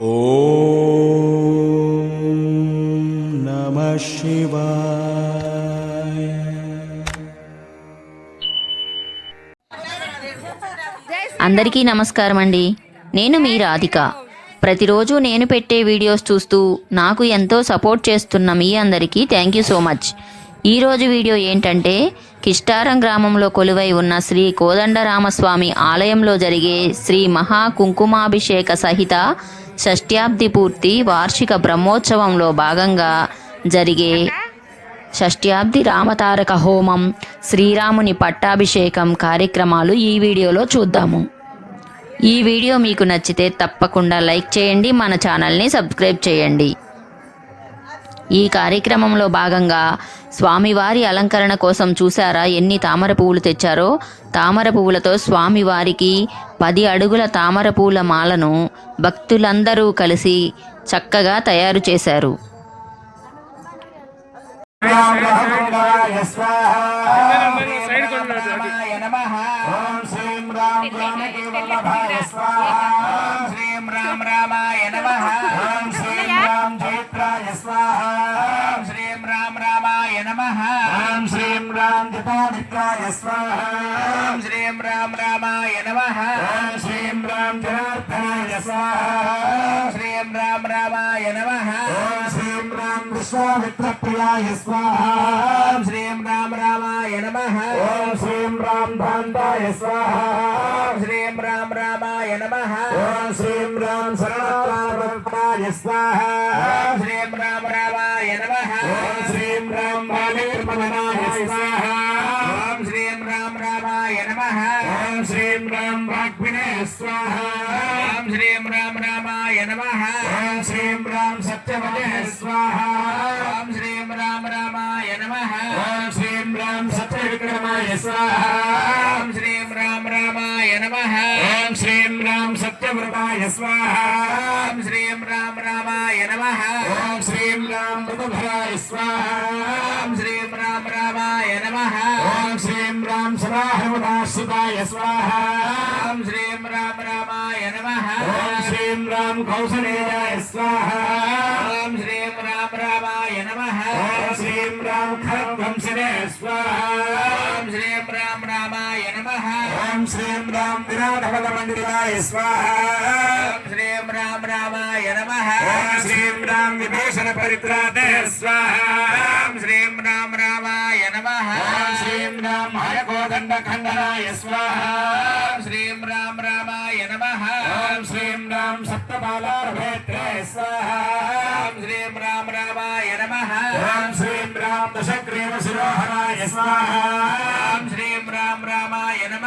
నమ అందరికీ నమస్కారం అండి. నేను మీ రాధిక. ప్రతిరోజు నేను పెట్టే వీడియోస్ చూస్తూ నాకు ఎంతో సపోర్ట్ చేస్తున్న మీ అందరికీ థ్యాంక్ యూ సో మచ్ ఈరోజు వీడియో ఏంటంటే కిష్టారం గ్రామంలో కొలువై ఉన్న శ్రీ కోదండరామస్వామి ఆలయంలో జరిగే శ్రీ మహా కుంకుమాభిషేక సహిత షష్ట్యాబ్ది పూర్తి వార్షిక బ్రహ్మోత్సవంలో భాగంగా జరిగే షష్ట్యాబ్ది రామతారక హోమం శ్రీరాముని పట్టాభిషేకం కార్యక్రమాలు ఈ వీడియోలో చూద్దాము. ఈ వీడియో మీకు నచ్చితే తప్పకుండా లైక్ చేయండి మన ఛానల్ని సబ్స్క్రైబ్ చేయండి. ఈ కార్యక్రమంలో భాగంగా స్వామివారి అలంకరణ కోసం చూసారా ఎన్ని తామర పువ్వులు తెచ్చారో? తామర పువ్వులతో స్వామివారికి పది అడుగుల తామర పూల మాలను భక్తులందరూ కలిసి చక్కగా తయారు చేశారు. స్వాహ శ్రీం రామ రామాయ నమ. శ్రీం రామ జైత్రాయ స్వాహ ఓం శ్రీం రామ జితామిత్రాయ స్వాహ ఓం శ్రీం రామ రామాయ నమః ఓం శ్రీం రామ జనార్దనాయ స్వాహ ఓం శ్రీం రామ రామాయ నమః ఓం శ్రీం రామ విశ్వామిత్రప్రియాయ స్వాహ ఓం శ్రీం రామ రామాయ నమః ఓం శ్రీం రామ భాంతాయ స్వాహ ఓం శ్రీం రామ రామాయ నమః ఓం శ్రీం రామ శరణాయ స్వాహ ఓం శ్రీం రామ రామాయ నమః ఓం ఓం శ్రీం రామ రామాయ నమః ఓం శ్రీం రామ వాగ్వినే స్వాహ ఓం శ్రీం రామ రామాయ నమః ఓం శ్రీం రామ సత్యవతే స్వాహ ఓం శ్రీం రామ రామాయ నమః ఓం శ్రీం రామ సత్యవిక్రమాయ స్వాహ ఓం శ్రీం రామ రామాయ నమః ఓం శ్రీం రామ సత్యవ్రతాయ స్వాహ ఓం శ్రీం రామ రామాయ నమః ఓం శ్రీం రామ మృదుభరాయ స్వాహ ఓం శ్రీం రామ రామాయ నమః ఓం శ్రీం రామ సదాహృదాశ్రితాయ స్వాహ ఓం శ్రీం రామ రామాయ నమః ఓం శ్రీం రామ కౌసలేయాయ స్వాహ ఓం శ్రీం రామ రామాయ నమః ఓం శ్రీం రామ ఖడ్గంశనే స్వాహ ఓం శ్రీం రామ రామాయ నమః ఓం శ్రీం రామ విరాటబల మండితాయ స్వాహ ఓం శ్రీం రామ రామాయ నమః. శ్రీం రామ విభీషణ పరిత్రాతే స్వాహ. శ్రీం రామ రామాయ నమః. శ్రీం రామ హయకోదండ ఖండనాయ స్వాహ. శ్రీం రామ రామాయ నమః. శ్రీం రామ సప్తబాలార్భేత్రే స్వాహ. శ్రీం రామ రామాయ నమః. శ్రీం రామ దశగ్రీవ శిరోహరాయ స్వాహ.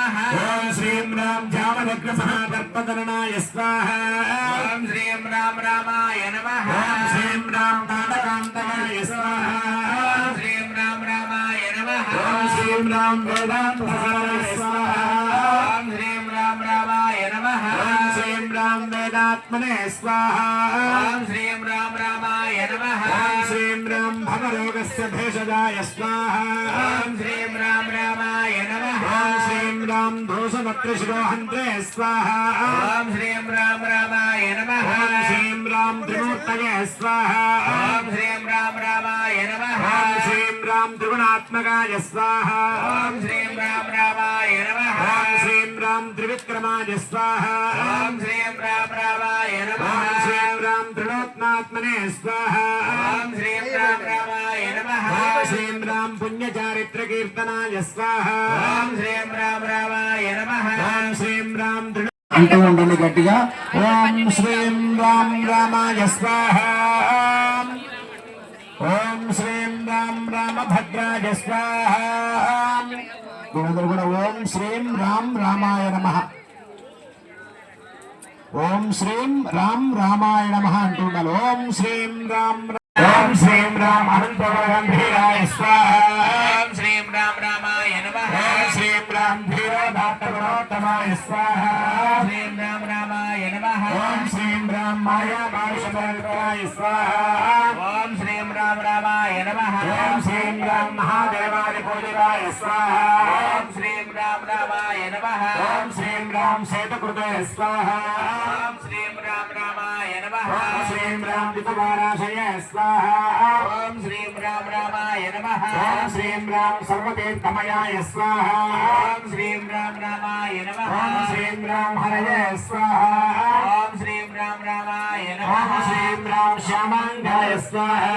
ఓం శ్రీం రామ జామదగ్ర సహాదర్పదనాయ స్వాహ। ఓం శ్రీం రామ రామాయ నమః। ఓం శ్రీం రామ తాటకాంతకాయ స్వాహ। ఓం శ్రీం రామ రామాయ నమః। ఓం శ్రీం రామ వేదాంతకాయ స్వాహ। ఓం శ్రీం రామ రామాయ నమః। ఓం శ్రీం రామ వేదాత్మనే స్వాహ ఓం శ్రీం రామ రామాయ నమః ఓం శ్రీం రామ భవరోగస్య భేషజాయ స్వాహ ఓం శ్రీం రామ రామాయ నమః ఓం శ్రీం రామ దోషనత్రిశిరోహంత్రే స్వాహ ఓం శ్రీం రామ రామాయ నమః ఓం శ్రీం రామ త్రిమూర్తయే స్వాహ ఓం శ్రీం రామ రామాయ నమః ఓం శ్రీం రామ త్రిగుణాత్మకాయ స్వాహ ఓం శ్రీం రామ రామాయ నమః ఓం శ్రీం రామ త్రివిక్రమాయ స్వాహ ఓం శ్రీం రామ రామాయ నమః. శ్రీం రామ త్రిలోక్నాత్మనే స్వాహ. ఓం శ్రీం రామ రామాయ నమః. శ్రీం రామ పుణ్యచారిత్ర కీర్తనాయ స్వాహ. ఓం శ్రీం రామ రామాయ నమః శ్రీం రామ అంటూ ఉండండి గట్టిగా. ఓం శ్రీం రామ్ రామాయ స్వాహ. ఓం శ్రీం రామ్ రామభద్రాయ స్వాహ. వీళ్ళందరూ కూడా ఓం శ్రీం రామ్ రామాయ నమ. ఓం శ్రీం రామ్ రామాయ నమ అంటూ ఓం శ్రీం రామ్ ఓం శ్రీం రామ్ అనంతరాయ స్వాహ. శ్రీం రామ్ రామాయ నమ. ఓం శ్రీం రామ్ ధీరోదాత్తమోత్తమాయ స్వాహ ఓం శ్రీం రామ్ రామాయ నమ. ఓం శ్రీం రామ్ మాయా మానుషాయ స్వాహ। ఓం శ్రీం రామ్ రామాయ నమ. ఓం శ్రీం రామ్ మహాదేవాయ పూజితాయ స్వాహ। ఓం శ్రీం రామ్ రామాయ నమ. स्वाहा श्रीं राम दिपमानाशय स्वाहा ओम श्रीं राम रामाय नमः ओम श्रीं राम सर्वतीर्थमयाय स्वाहा ओम श्रीं राम रामाय नमः ओम श्रीं राम हरय स्वाहा ओम श्रीं राम रामाय नमः ॐ श्रीं राम श्यामाङ्गाय स्वाहा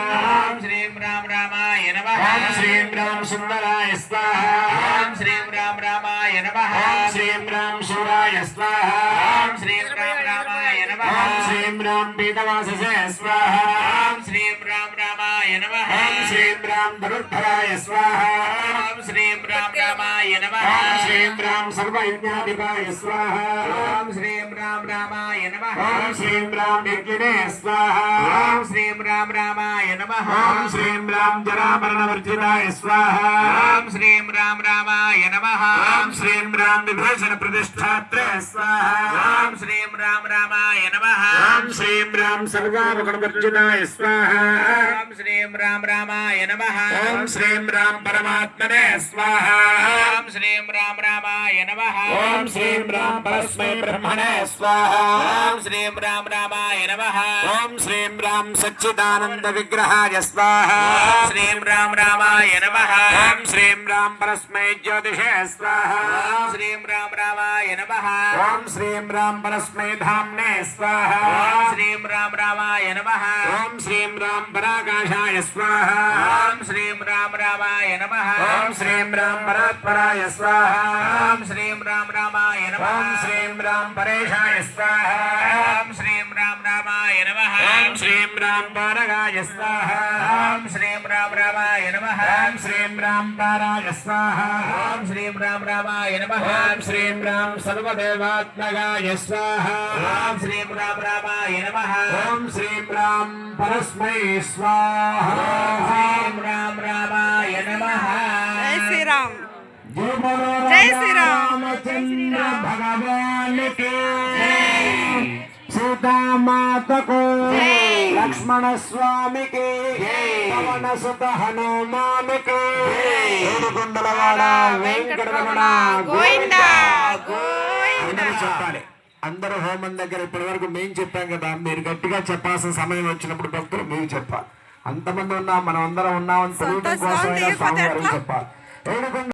ॐ श्रीं राम रामाय नमः ॐ श्रीं राम सुन्दराय स्वाहा ॐ श्रीं राम रामाय नमः ॐ श्रीं राम शिवाय स्वाहा ॐ श्रीं राम रामाय नमः ॐ श्रीं राम पीतवाससे स्वाहा ॐ श्रीं राम रामाय नमः ॐ श्रीं राम धनुर्धराय स्वाहा ॐ श्रीं राम रामाय नमः ॐ श्रीं राम सर्वयज्ञाधिपाय स्वाहा ॐ श्रीं राम रामाय नमः ॐ श्रीं राम निर्जने स्वाहा ॐ श्रीं राम रामाय नमः ॐ श्रीं राम जरामरणवर्जिताय स्वाहा ॐ श्रीं राम रामाय नमः ॐ श्रीं राम विभूषण प्रतिष्ठात्रे स्वाहा ॐ श्रीं राम रामाय नमः ॐ श्रीं राम सर्वावगणवर्जिताय स्वाहा ॐ श्रीं राम रामाय नमः ॐ श्रीं राम परमात्मने स्वाहा ॐ श्रीं राम रामाय नमः ॐ श्रीं राम परस्मै ब्रह्मणे स्वाहा ॐ श्रीं రామాయ నమః ఓం శ్రీం రాం పరస్మై బ్రహ్మణే స్వాహా ఓం శ్రీం రాం రామాయ నమః ఓం శ్రీం రాం సచ్చిదానంద విగ్రహాయ స్వాహా శ్రీం రాం రామాయ నమః ఓం శ్రీం రాం పరస్మై జ్యోతిషే స్వాహా శ్రీం రాం రామాయ నమః ఓం శ్రీం రాం పరస్మై ధామ్నే స్వాహా శ్రీం రాం రామాయ నమః ఓం శ్రీం రాం పరాకాశాయ స్వాహా ఓం శ్రీం రాం రామాయ నమః ఓం శ్రీం రాం పరాత్పరాయ స్వాహా ఓం శ్రీం రాం రామాయ నమః ఓం శ్రీం రాం పరేషాయ స్వాహా श्रीं राम रामाय नमः। ॐ श्रीं राम पारगाय स्वाहा। ॐ श्रीं राम रामाय नमः। ॐ श्रीं राम पाराय स्वाहा। ॐ श्रीं राम रामाय नमः। ॐ श्रीं राम सर्वदेवात्मगाय स्वाहा। ॐ श्रीं राम रामाय नमः। ॐ श्रीं राम परस्मै स्वाहा। श्रीं राम रामाय नमः। जय श्री राम जय श्री राम जय श्री राम भगवान के। సీతామాతకు లక్ష్మణ స్వామికి పవన సుత హనుమానికి ఏడుకొండలవాడ వెంకటరమణ గోవిందా చెప్పాలి. అందరూ హోమం దగ్గర ఇప్పటి వరకు మేము చెప్పాం కదా మీరు గట్టిగా చెప్పాల్సిన సమయం వచ్చినప్పుడు భక్తులు మీరు చెప్పాలి. అంతమంది ఉన్నాం మనం అందరం ఉన్నామని తెలియడం కోసమైనా ఎట్లా? చెప్పాలి.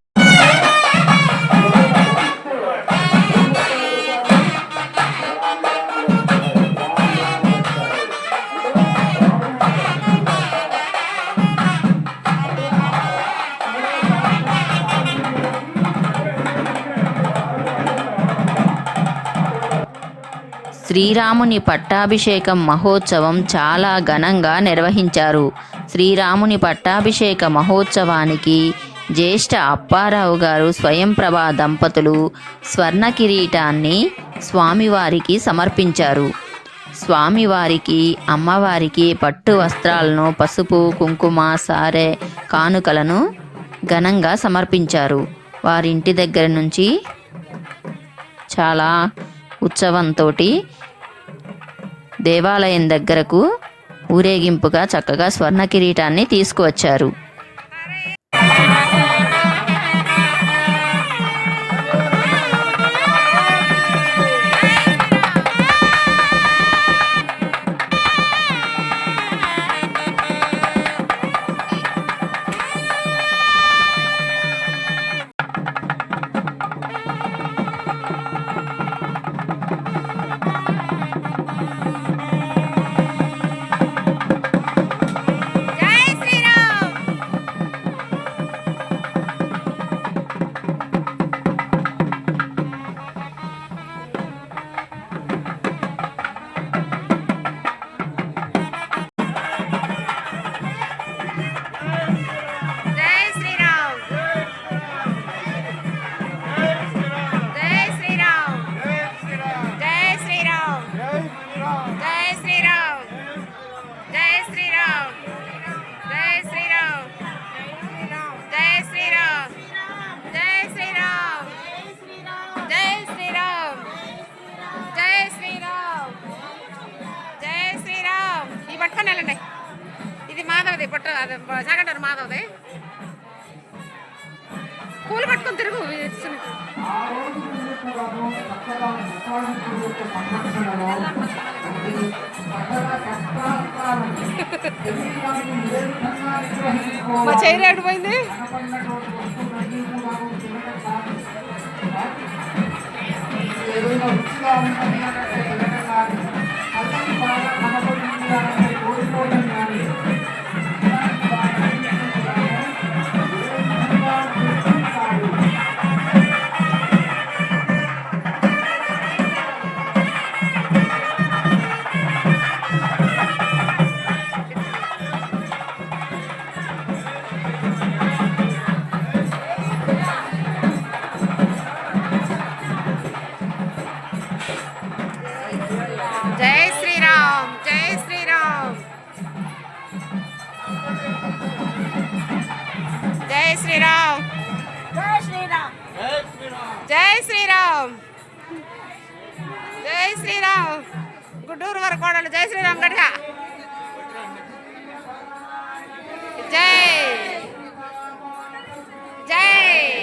శ్రీరాముని పట్టాభిషేకం మహోత్సవం చాలా ఘనంగా నిర్వహించారు. శ్రీరాముని పట్టాభిషేక మహోత్సవానికి జ్యేష్ఠ అప్పారావు గారు స్వయంప్రభా దంపతులు స్వర్ణ కిరీటాన్ని స్వామివారికి సమర్పించారు. స్వామివారికి అమ్మవారికి పట్టు వస్త్రాలను పసుపు కుంకుమ సారె కానుకలను ఘనంగా సమర్పించారు. వారింటి దగ్గర నుంచి చాలా ఉత్సవంతో దేవాలయం దగ్గరకు ఊరేగింపుగా చక్కగా స్వర్ణ కిరీటాన్ని తీసుకువచ్చారు. సెకండ్ మాధవది. పూలు పట్టుకొని తిరుగు మా చైర్ ఆడిపోయింది ఏదైనా జై శ్రీరామ్ జై శ్రీరామ్. జై శ్రీరామ్. జై శ్రీరామ్. జై శ్రీరామ్. జై శ్రీరామ్. గుంటూరు వరకు కోడలు జై శ్రీరామ్ గట్టిగా. జై. జై.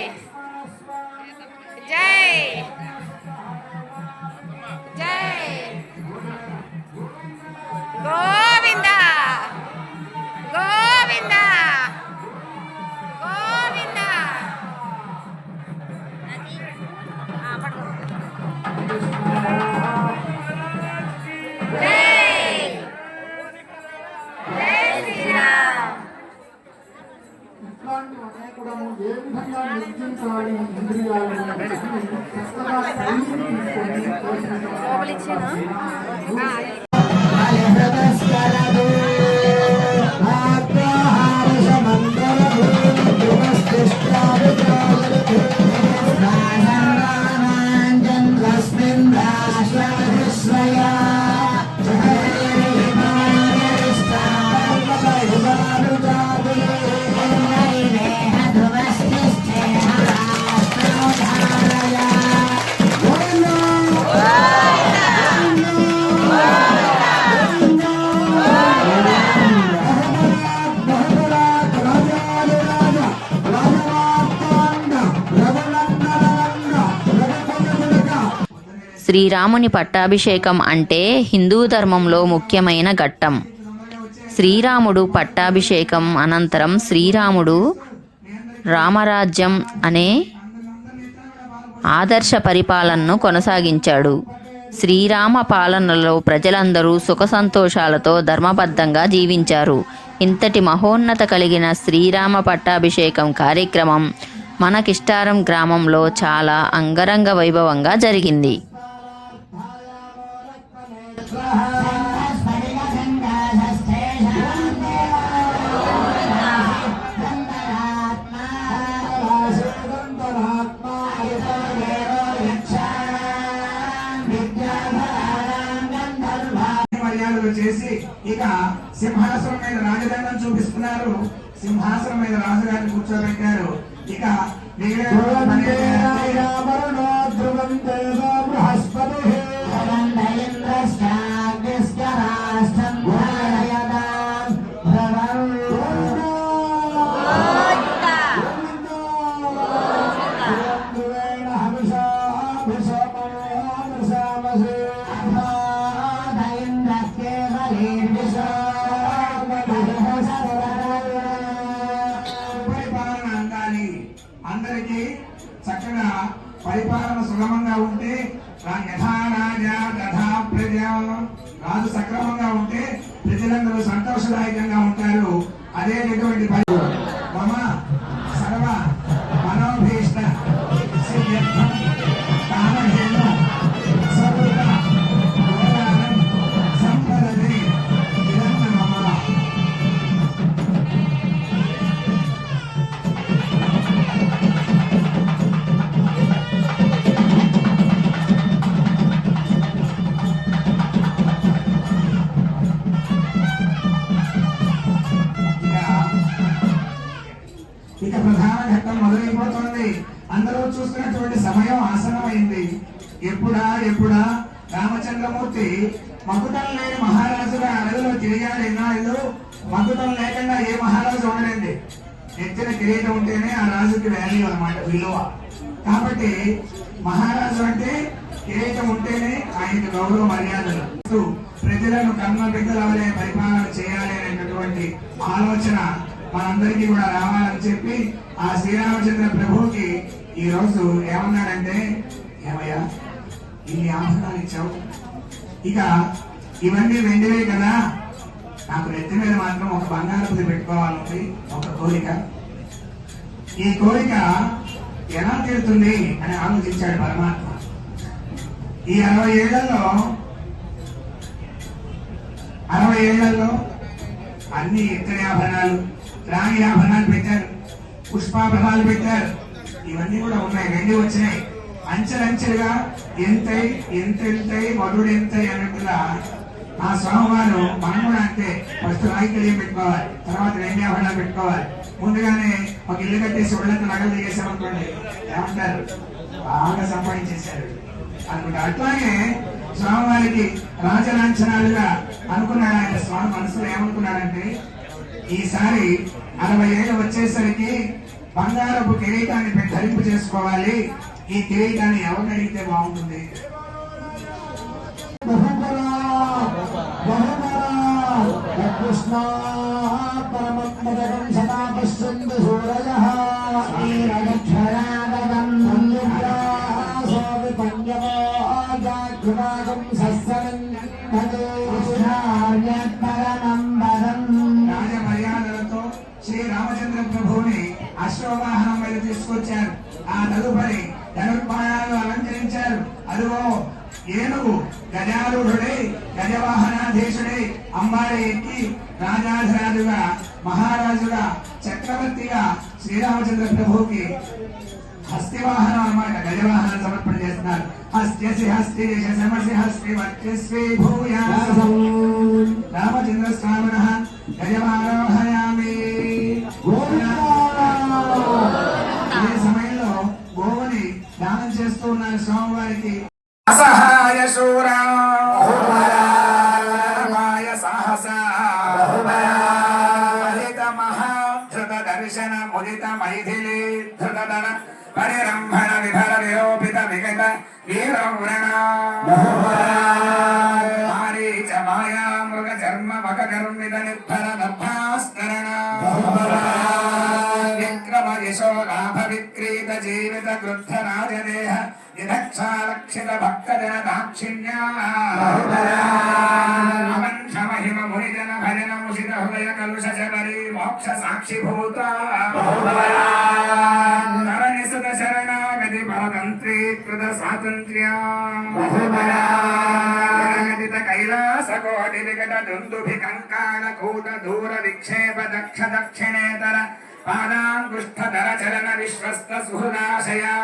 శ్రీరాముని పట్టాభిషేకం అంటే హిందూ ధర్మంలో ముఖ్యమైన ఘట్టం. శ్రీరాముడు పట్టాభిషేకం అనంతరం శ్రీరాముడు రామరాజ్యం అనే ఆదర్శ పరిపాలనను కొనసాగించాడు. శ్రీరామ పాలనలో ప్రజలందరూ సుఖ సంతోషాలతో ధర్మబద్ధంగా జీవించారు. ఇంతటి మహోన్నత కలిగిన శ్రీరామ పట్టాభిషేకం కార్యక్రమం మన కిష్టారం గ్రామంలో చాలా అంగరంగ వైభవంగా జరిగింది. చేసి ఇక సింహాసనం మీద రాజదండం చూపిస్తున్నారు. సింహాసనం మీద రాజుగారిని కూర్చోబెట్టారు. ఇక మిగిలిన విధంగా పరిపాలన సులభంగా ఉంటే యథా రాజా తథా ప్రజ రాజు సక్రమంగా ఉంటే ప్రజలందరూ సంతోషదాయకంగా ఉంటారు. అదేటటువంటి పరి- మమ ఇక ప్రధాన ఘట్టం మొదలైపోతుంది. అందరూ చూస్తున్నటువంటి సమయం ఆసనమైంది ఎప్పుడా ఎప్పుడా? రామచంద్రమూర్తి మకుటం లేని మహారాజుగా అడవిలో తిరిగాడు ఎన్నాళ్ళు మకుటం లేకుండా ఏ మహారాజు ఉండడండి. ఎత్తిన కిరీటం ఉంటేనే ఆ రాజుకి వాల్యూ అన్నమాట విలువ. కాబట్టి మహారాజు అంటే కిరీటం ఉంటేనే ఆయనకి గౌరవ మర్యాదలు. ప్రజలను కర్మ బిడ్డలు అవలే పరిపాలన చేయాలి అనేటటువంటి ఆలోచన మనందరికీ కూడా రావాలని చెప్పి ఆ శ్రీరామచంద్ర ప్రభువుకి ఈ రోజు ఏమన్నాడంటే ఏమయ్యా ఇన్ని ఆభరణాలు ఇచ్చావు. ఇక ఇవన్నీ వెండివే కదా. నాకు నెత్తి మీద మాత్రం ఒక బంగారపుది పెట్టుకోవాలని ఒక కోరిక. ఈ కోరిక ఎలా తీరుతుంది? అని ఆలోచించాడు పరమాత్మ. ఈ అరవై ఏళ్ళలో అరవై ఏళ్ళలో అన్ని ఇత్తడి ఆభరణాలు రాణి ఆభరణాలు పెట్టారు పుష్పాభరణాలు పెట్టారు. ఇవన్నీ కూడా ఉన్నాయి వెండి వచ్చినాయి. అంచెలంచెలుగా ఎంతై ఎంత ఎంతై వరుడు ఎంతై అన్నట్టుగా ఆ స్వామివారు మనం కూడా అంతే ఫస్ట్ రాయికల్యం పెట్టుకోవాలి తర్వాత రెండు ఆభరణాలు పెట్టుకోవాలి. ముందుగానే ఒక ఇల్లు కట్టేసి ఒళ్ళంతా నగలు దిగేసామనుకోండి ఏమంటారు? బాగా సంపాదించేశారు. అనుకుంటా. అట్లాగే స్వామివారికి రాజలాంఛనాలుగా అనుకున్నాడు ఆయన స్వామి మనసులో ఏమనుకున్నాడంటే ఈసారి అరవై ఏళ్ళు వచ్చేసరికి బంగారపు కిరీటాన్ని ధరింపు చేసుకోవాలి. ఈ కిరీటాన్ని ఎవరిని అడిగితే బాగుంటుంది? బహుబలా అశ్వవాహనం మీద తీసుకొచ్చారు. ఆ తదుపరి ధనుర్బాణాలు అలంకరించారు. అదిగో ఏనుగు గజారూఢుడై గజవాహనాధీశుడై అంబారి ఎక్కి రాజాధిరాజుగా మహారాజుగా చక్రవర్తిగా శ్రీరామచంద్ర ప్రభువుకి హస్తి వాహనం అన్నమాట. గజవాహనం సమర్పణ చేస్తున్నారు. హస్త్యసి హస్తి సమసి హస్తి వర్చస్వి భూయాసం. రామచంద్ర స్వామిన గజమారోహయామి साक्षिभूता नरनिसुत शरणागति परतन्त्रीकृत स्वातन्त्र्या कैलासकोटिविकटदुन्दुभिकङ्काणकूटधूरविक्षेप दक्ष दक्षिणेतर पादाङ्गुष्ठधरचरण विश्वस्त सुहृदाशया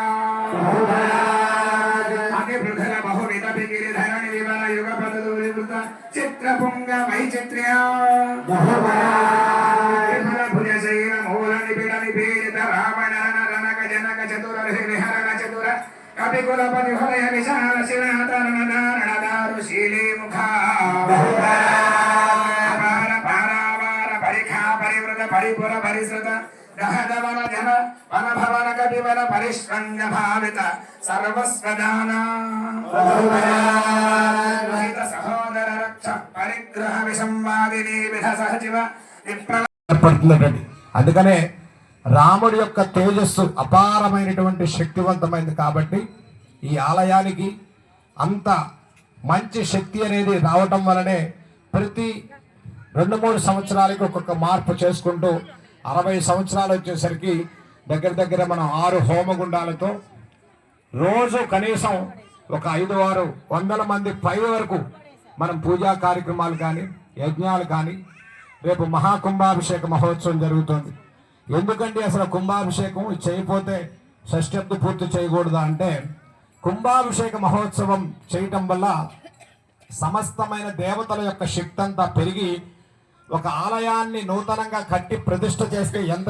గిరిధరణి విమల యుగ పదూరి వృత చిత్రపుంగ వైచిత్ర్యా విమల భుజ శైల మూల నిపిడ నిపీడిత రావణ రణక జనక చతుర విహరణ చతుర కపికుల హృదయ విశాల శిలాతరణ ధారణ దారు శీలే ముఖా అపార పారావార పరిఖా పరివృత పరిపుర పరిశ్రుత దహ దవన జన వన భవన కపివన పరిష్కంగ భావిత సర్వస్వదాన సహోదర రక్ష పరిగ్రహ విసంవాదిని విధ సహజీవ ఏర్పడుతున్నటువంటి అందుకనే రాముడి యొక్క తేజస్సు అపారమైనటువంటి శక్తివంతమైంది కాబట్టి ఈ ఆలయానికి అంత మంచి శక్తి అనేది రావటం వలనే ప్రతి రెండు మూడు సంవత్సరాలకి ఒక్కొక్క మార్పు చేసుకుంటూ అరవై సంవత్సరాలు వచ్చేసరికి దగ్గర దగ్గర మనం ఆరు హోమగుండాలతో రోజు కనీసం ఒక ఐదు ఆరు వందల మంది పై వరకు మనం పూజా కార్యక్రమాలు కానీ యజ్ఞాలు కానీ రేపు మహాకుంభాభిషేక మహోత్సవం జరుగుతుంది. ఎందుకంటే అసలు కుంభాభిషేకం? చేయకపోతే షష్ఠబ్ది పూర్తి చేయకూడదు అంటే కుంభాభిషేక మహోత్సవం చేయటం వల్ల సమస్తమైన దేవతల యొక్క శక్తి అంతా పెరిగి ఒక ఆలయాన్ని నూతనంగా కట్టి ప్రతిష్ట చేస్తే ఎంత